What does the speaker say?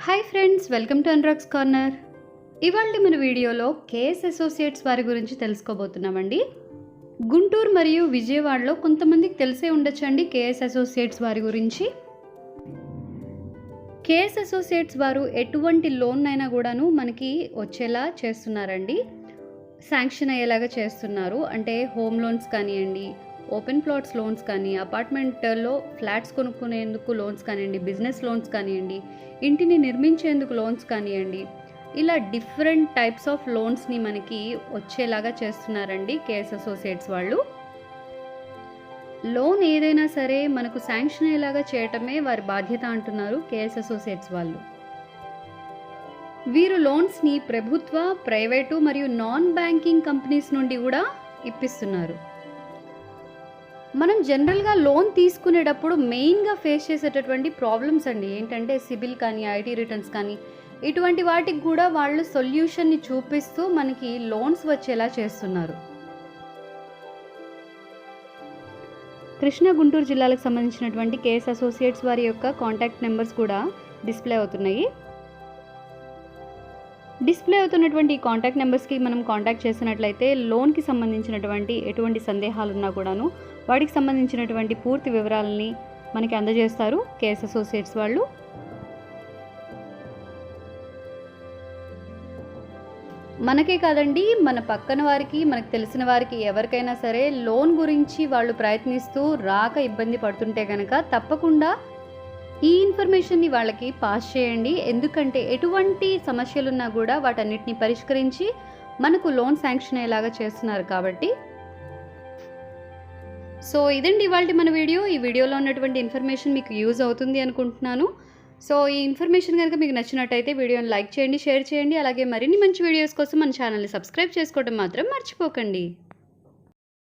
Hi friends welcome to అన్రాక్స్ corner ఇవాళ మన వీడియోలో కేఎస్ అసోసియేట్స్ వారి గురించి తెలుసుకోబోతున్నామండి. గుంటూరు మరియు విజయవాడలో కొంతమందికి తెలిసే ఉండొచ్చండి కేఎస్ అసోసియేట్స్ వారి గురించి. కేఎస్ అసోసియేట్స్ వారు ఎటువంటి లోన్ అయినా కూడాను మనకి వచ్చేలా చేస్తున్నారండి. శాంక్షన్ అయ్యేలాగా చేస్తున్నారు. అంటే హోమ్ లోన్స్ కానివ్వండి ఓపెన్ ప్లాట్స్ లోన్స్ కానీ అపార్ట్మెంట్లో ఫ్లాట్స్ కొనుక్కునేందుకు లోన్స్ కానివ్వండి బిజినెస్ లోన్స్ కానివ్వండి ఇంటిని నిర్మించేందుకు లోన్స్ కానివ్వండి ఇలా డిఫరెంట్ టైప్స్ ఆఫ్ లోన్స్ని మనకి వచ్చేలాగా చేస్తున్నారండి కేఎస్ అసోసియేట్స్ వాళ్ళు. లోన్ ఏదైనా సరే మనకు శాంక్షన్ అయ్యేలాగా చేయటమే వారి బాధ్యత అంటున్నారు కేఎస్ అసోసియేట్స్ వాళ్ళు. వీరు లోన్స్ని ప్రభుత్వ ప్రైవేటు మరియు నాన్ బ్యాంకింగ్ కంపెనీస్ నుండి కూడా ఇప్పిస్తున్నారు. మనం జనరల్గా లోన్ తీసుకునేటప్పుడు మెయిన్గా ఫేస్ చేసేటటువంటి ప్రాబ్లమ్స్ అండి. ఏంటంటే సిబిల్ కానీ ఐటీ రిటర్న్స్ కానీ ఇటువంటి వాటికి కూడా వాళ్ళు సొల్యూషన్ని చూపిస్తూ మనకి లోన్స్ వచ్చేలా చేస్తున్నారు. కృష్ణా గుంటూరు జిల్లాలకు సంబంధించినటువంటి కేఎస్ అసోసియేట్స్ వారి యొక్క కాంటాక్ట్ నెంబర్స్ కూడా డిస్ప్లే అవుతున్నాయి. డిస్ప్లే అవుతున్నటువంటి ఈ కాంటాక్ట్ నెంబర్స్కి మనం కాంటాక్ట్ చేసినట్లయితే లోన్కి సంబంధించినటువంటి ఎటువంటి సందేహాలు ఉన్నా కూడాను వాటికి సంబంధించినటువంటి పూర్తి వివరాలని మనకి అందజేస్తారు కేఎస్ అసోసియేట్స్ వాళ్ళు. మనకే కాదండి మన పక్కన వారికి మనకు తెలిసిన వారికి ఎవరికైనా సరే లోన్ గురించి వాళ్ళు ప్రయత్నిస్తూ రాక ఇబ్బంది పడుతుంటే కనుక తప్పకుండా ఈ ఇన్ఫర్మేషన్ని వాళ్ళకి పాస్ చేయండి. ఎందుకంటే ఎటువంటి సమస్యలున్నా కూడా వాటన్నిటిని పరిష్కరించి మనకు లోన్ శాంక్షన్ అయ్యేలాగా చేస్తున్నారు కాబట్టి సో ఇదండి ఇవాళ మన వీడియో. ఈ వీడియోలో ఉన్నటువంటి ఇన్ఫర్మేషన్ మీకు యూజ్ అవుతుంది అనుకుంటున్నాను. సో ఈ ఇన్ఫర్మేషన్ కనుక మీకు నచ్చినట్టయితే వీడియోని లైక్ చేయండి షేర్ చేయండి. అలాగే మరిన్ని మంచి వీడియోస్ కోసం మన ఛానల్ని సబ్స్క్రైబ్ చేసుకోవడం మాత్రం మర్చిపోకండి.